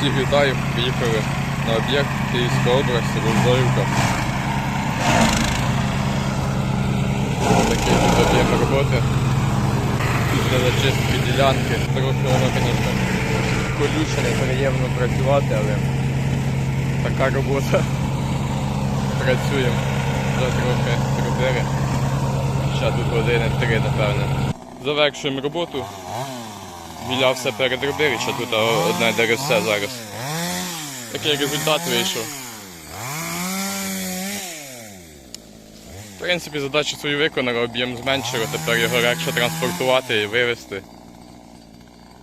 Всіх вітаю, приїхали на об'єкт Київська область, Розорівка. Такий тут об'єм роботи. Після зачистки ділянки. Трохи воно, звісно, колюче, неприємно працювати, але така робота. Працюємо. Вже трохи зробили. Ще тут години три, напевне. Завершуємо роботу. Біля все передробили, ще тут одне деревце зараз. Такий результат вийшов. В принципі, задачу свою виконали, об'єм зменшили, тепер його легше транспортувати і вивезти.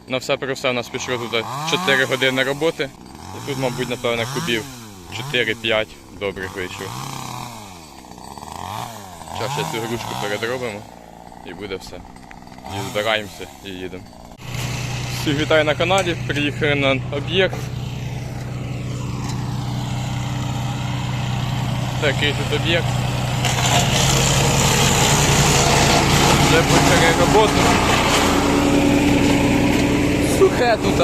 На все про все у нас пішло тут 4 години роботи. І тут, мабуть, напевно, кубів 4-5 добрих вийшло. Зараз ще цю грушку передробимо і буде все. І збираємося і їдемо. Всіх вітаю на каналі, приїхали на об'єкт. Такий тут об'єкт. Вже почали роботу. Сухе тут.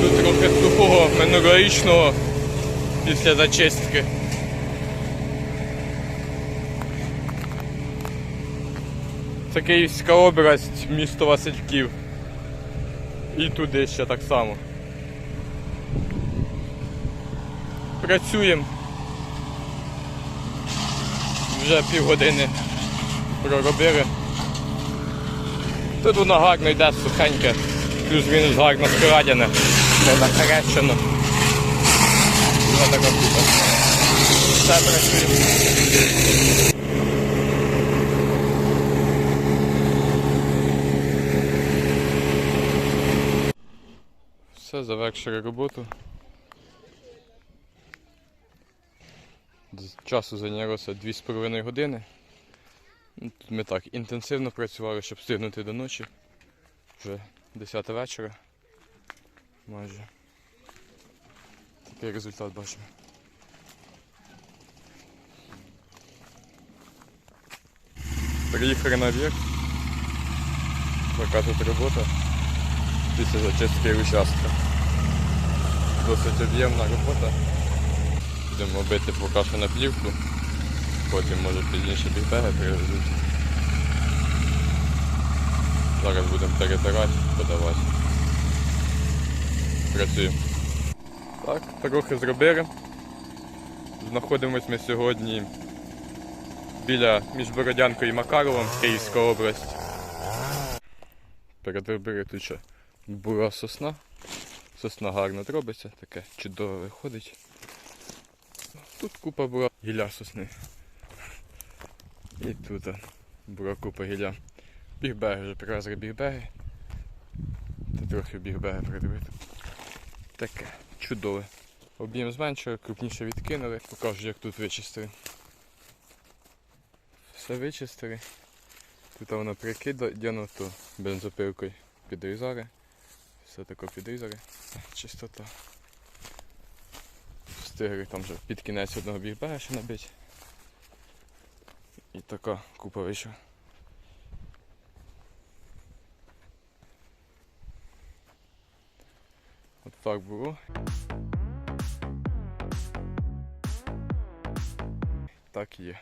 Тут трохи сухого минулорічного після зачистки. Це Київська область, місто Васильків. І туди ще так само. Працюємо. Вже півгодини проробили. Тут воно гарно йде сухеньке, плюс-мінус гарно скрадяне, не купа. Все працює. Все, завершили роботу. Часу зайнялося 2,5 години. Ну, Тут ми так інтенсивно працювали, щоб встигнути до ночі. Вже 10 вечора. Майже. Такий результат бачимо. Приїхали на об'єкт. Така тут робота після зачистки участка. Досить об'ємна робота. Будемо бити поки що на плівку, потім може пізніше бігбеги привезуть. Зараз будемо перетирати, подавати. Працюємо. Так, трохи зробили. Знаходимось ми сьогодні біля між Бородянкою і Макаровом, Київська область. Передробили тут ще була сосна. Сосна гарно робиться, таке чудово виходить. Тут купа була гілля сосни. І тут була купа гілля. Бігбеги вже привезли бігбеги. Та трохи бігбеги придивити. Таке чудове. Об'єм зменшили, крупніше відкинули. Покажу, як тут вичистили. Все вичистили. Тут воно прикидано, то бензопилкою підрізали. Все таке підрізали. Чистота. Встигли там вже під кінець одного бігбега ще набити. І така купа вийшла. От так було. Так є.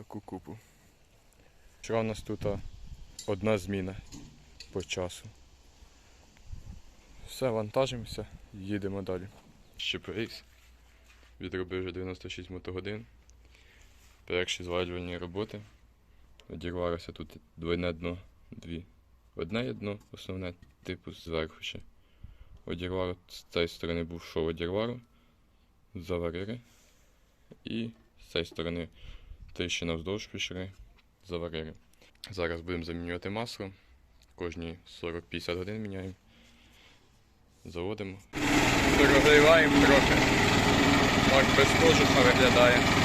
Таку купу. Вчора у нас тут одна зміна по часу. Все, вантажимося, їдемо далі. Ще. Відробив вже 96 мотогодин. Перші звалювальні роботи. Одірвалося тут двойне дно, дві. Одне є дно, основне, типу зверху ще. Одірвало, з цієї сторони був шов одірвало, заварили. І з цієї сторони тріщина вздовж пішли, заварили. Зараз будемо замінювати масло. Кожні 40-50 годин міняємо. Заводимо. Розливаємо трохи. Так без кожуха виглядає.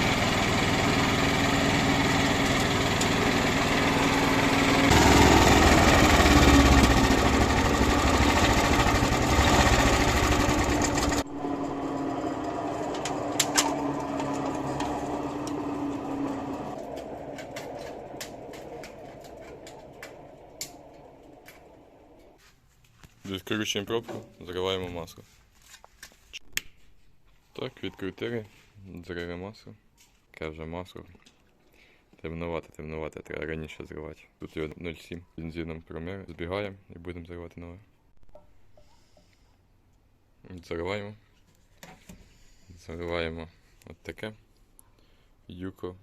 Відкручуємо пробку, заливаємо масло. Так, відкрутили, зрили масло. Яке вже масло. Темнувати, темнувати, треба раніше зривати. Тут його 0,7 бензином промили. Збігаємо і будемо заливати нове. Заливаємо. Заливаємо от таке. Юко.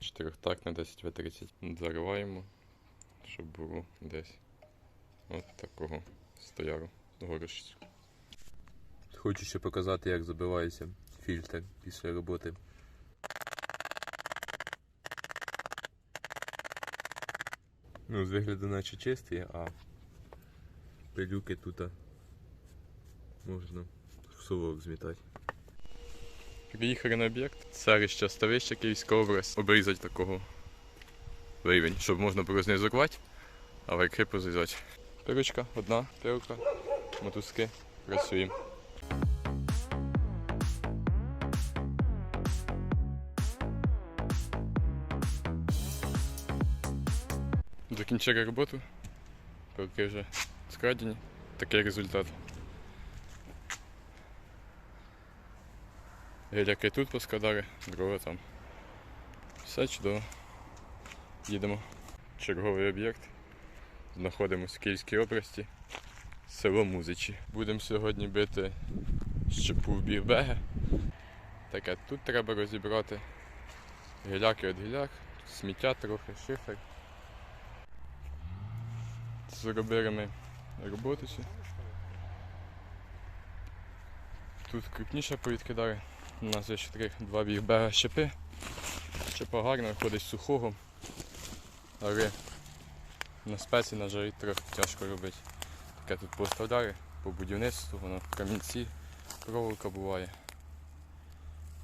Чотирьохтактне 10 В30. Заливаємо, щоб було десь от такого стояру горищ. Хочу ще показати, як забивається фільтр після роботи. Ну, з вигляду наче чистий, а пилюки тут можна в совок змітати. Приїхали на об'єкт. Селище Ставище, Київська область. Обрізати такого рівень, щоб можна було знизурвати, а верхи позрізати. Пирочка, одна пилка, мотузки, працюємо. Закінчили роботу. Пилки вже скрадені. Такий результат. Геляки тут поскладали, дрова там. Все чудово. Їдемо. Черговий об'єкт. Знаходимося в Київській області. Село Музичі. Будемо сьогодні бити щепу в бігбеги. Таке тут треба розібрати. Гіляки від гіляк, сміття трохи, шифер. Зробили ми роботу. Тут крупніше повідкидали. У нас є ще три, два бігбега щепи. Щепа гарна, виходить сухого. Але на спеці, на жарі трохи тяжко робити. Таке тут поставляли по будівництву, воно в камінці, проволока буває.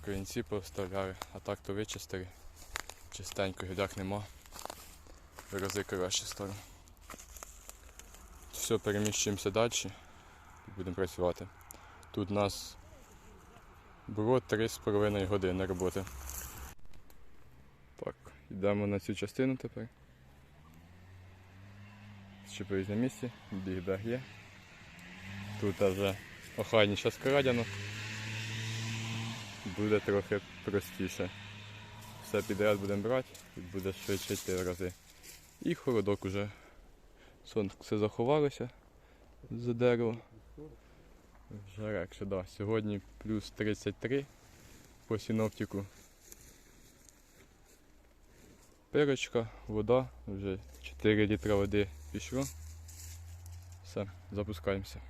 В камінці поставляли, а так то вичистили. Чистенько, гіляк нема. Рази краще стало. Все, переміщуємося далі і будемо працювати. Тут у нас було 3,5 години роботи. Так, йдемо на цю частину тепер. Щепились на місці, бігбег є. Тут вже охайніше скрадяно. Буде трохи простіше. Все підряд будемо брати буде швидше йти в рази. І холодок уже. Сонце заховалося за дерево. Вже легше, да. Сьогодні плюс 33 по синоптику. Пирочка, вода, вже 4 літра води пішло. Все, запускаємося.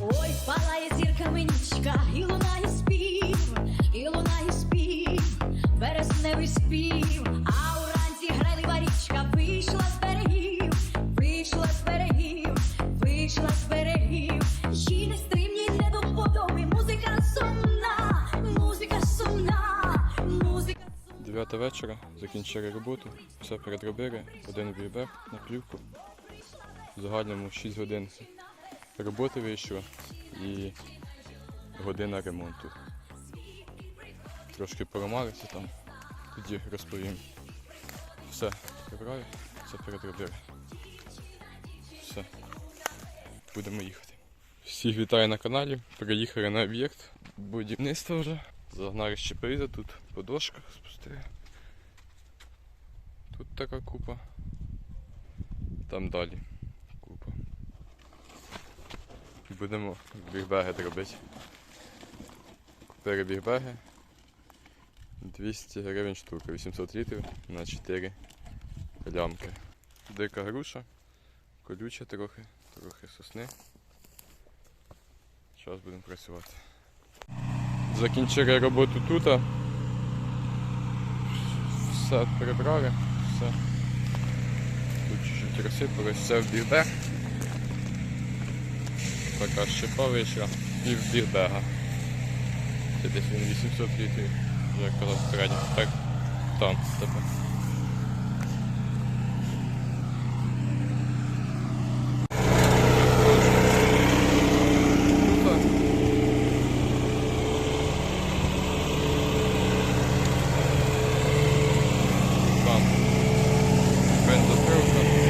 Ой, палає зірками нічка, і лунає спів, і лунає спів, вересневий спів, а уранці грайлива річка вийшла з берегів, вийшла з берегів, вийшла з берегів, їй не стримні не до вподоби, музика сумна, музика сумна, музика сумна. 9 вечора, закінчили роботу, все передробили, один бібер на плівку. В загальному 6 годин роботи вийшло і година ремонту. Трошки поламалися там, тоді розповім. Все, прибрали, все передробили. Все, будемо їхати. Всіх вітаю на каналі. Приїхали на об'єкт будівництва вже. Загнали щеприза тут по дошках спустили. Тут така купа. Там далі купа. Будемо бігбеги робити. Купили бігбеги. 200 гривень штука, 800 літрів на 4 лямки. Дика груша, колюча трохи, трохи сосни. Зараз будемо працювати. Закінчили роботу тут. Все прибрали, все. Тут чуть-чуть розсипалось, все в бігбег. Така щеповичка, вийшла і в бігбега. Це десь він 800 літрів, як казав середньо. Так, там тепер. Тут Там. Бензопилка.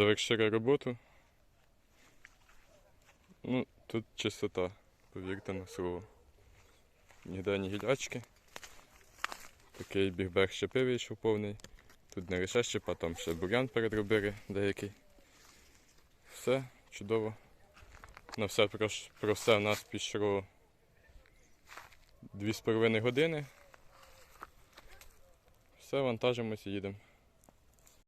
Завершили роботу. Ну, тут чистота, повірте на слово. Ніде ні гілячки. Такий бігбег щепи вийшов повний. Тут не лише щепа, там ще бурян передробили деякий. Все чудово. На все про, про все в нас пішло 2,5 години. Все, вантажимося, їдемо.